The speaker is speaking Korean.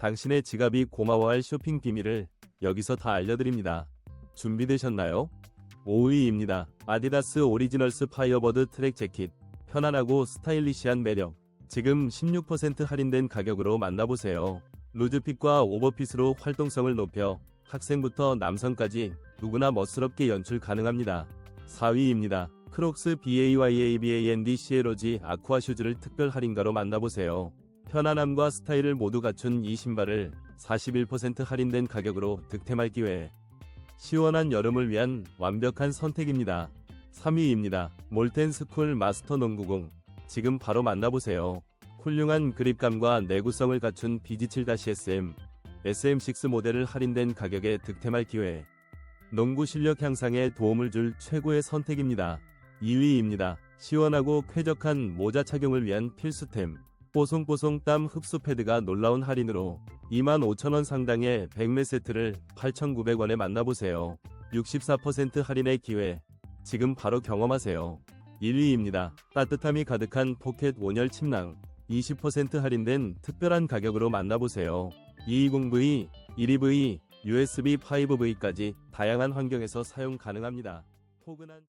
당신의 지갑이 고마워할 쇼핑 비밀을 여기서 다 알려드립니다. 준비되셨나요? 5위입니다. 아디다스 오리지널스 파이어버드 트랙 재킷. 편안하고 스타일리시한 매력. 지금 16% 할인된 가격으로 만나보세요. 루즈핏과 오버핏으로 활동성을 높여 학생부터 남성까지 누구나 멋스럽게 연출 가능합니다. 4위입니다. 크록스 BAYABAND 시에로지 아쿠아 슈즈를 특별 할인가로 만나보세요. 편안함과 스타일을 모두 갖춘 이 신발을 41% 할인된 가격으로 득템할 기회. 시원한 여름을 위한 완벽한 선택입니다. 3위입니다. 몰텐 스쿨 마스터 농구공. 지금 바로 만나보세요. 훌륭한 그립감과 내구성을 갖춘 BG7-SM, SM6 모델을 할인된 가격에 득템할 기회. 농구 실력 향상에 도움을 줄 최고의 선택입니다. 2위입니다. 시원하고 쾌적한 모자 착용을 위한 필수템. 뽀송뽀송 땀 흡수 패드가 놀라운 할인으로 25,000원 상당의 백매 세트를 8,900원에 만나보세요. 64% 할인의 기회. 지금 바로 경험하세요. 1위입니다. 따뜻함이 가득한 포켓 온열 침낭. 20% 할인된 특별한 가격으로 만나보세요. 220V, 1EV, USB 5V까지 다양한 환경에서 사용 가능합니다. 포근한